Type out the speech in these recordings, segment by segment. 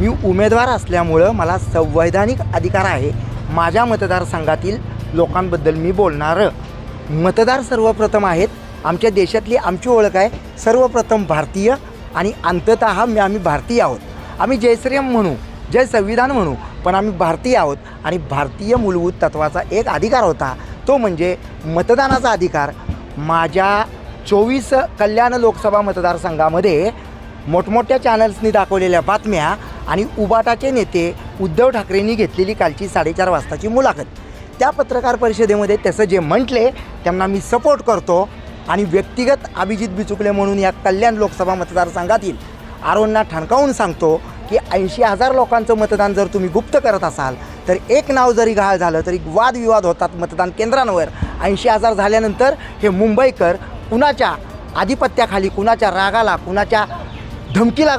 मी उमेदवार असल्यामुळं मला संवैधानिक अधिकार आहे. माझ्या मतदारसंघातील लोकांबद्दल मी बोलणार. मतदार सर्वप्रथम आहेत. आमच्या देशातली आमची ओळख आहे. सर्वप्रथम भारतीय आणि अंतत मी आम्ही भारतीय आहोत. आम्ही जय म्हणू जय संविधान म्हणू पण आम्ही भारतीय आहोत आणि भारतीय मूलभूत तत्वाचा एक अधिकार होता. तो म्हणजे मतदानाचा अधिकार. माझ्या चोवीस कल्याण लोकसभा मतदारसंघामध्ये मोठमोठ्या चॅनल्सनी दाखवलेल्या बातम्या आणि उबाटाचे नेते उद्धव ठाकरेंनी घेतलेली कालची साडेचार वाजताची मुलाखत. त्या पत्रकार परिषदेमध्ये त्याचं जे म्हटले त्यांना मी सपोर्ट करतो आणि व्यक्तिगत अभिजित बिचुकले म्हणून या कल्याण लोकसभा मतदारसंघातील आरोंना ठणकावून सांगतो की ऐंशी हजार लोकांचं मतदान जर तुम्ही गुप्त करत असाल तर एक नाव जरी गहाळ झालं तरी वादविवाद होतात मतदान केंद्रांवर. ऐंशी हजार झाल्यानंतर हे मुंबईकर कुणाच्या आधिपत्याखाली कुणाच्या रागाला कुणाच्या धमकीला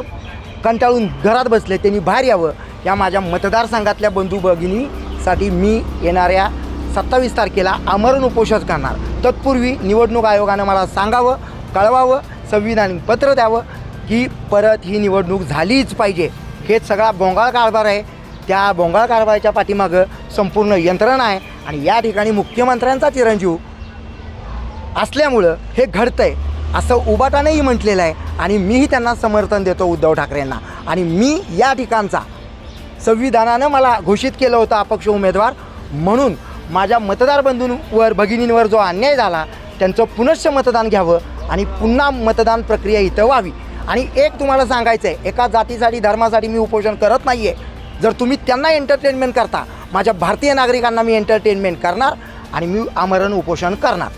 कंटाळून घरात बसले त्यांनी बाहेर यावं. या माझ्या मतदारसंघातल्या बंधू भगिनीसाठी मी येणाऱ्या सत्तावीस तारखेला आमरण उपोषण करणार. तत्पूर्वी निवडणूक आयोगानं मला सांगावं कळवावं संविधानिक पत्र द्यावं की परत ही निवडणूक झालीच पाहिजे. हे सगळा बोंगाळ कारभार आहे. त्या बोंगाळ कारभाराच्या पाठीमागं संपूर्ण यंत्रणा आहे आणि या ठिकाणी मुख्यमंत्र्यांचा चिरंजीव असल्यामुळं हे घडतं आहे असं उबाटानेही म्हटलेलं आहे. आणि मीही त्यांना समर्थन देतो उद्धव ठाकरेंना. आणि मी या ठिकाणचा संविधानानं मला घोषित केलं होतं अपक्ष उमेदवार. म्हणून माझ्या मतदार बंधूंवर भगिनींवर जो अन्याय झाला त्यांचं पुनश्च मतदान घ्यावं आणि पुन्हा मतदान प्रक्रिया इथं व्हावी. आणि एक तुम्हाला सांगायचं आहे एका जातीसाठी धर्मासाठी मी उपोषण करत नाही आहे जर तुम्ही त्यांना एंटरटेनमेंट करता माझ्या भारतीय नागरिकांना मी एंटरटेनमेंट करणार आणि मी आमरण उपोषण करणार.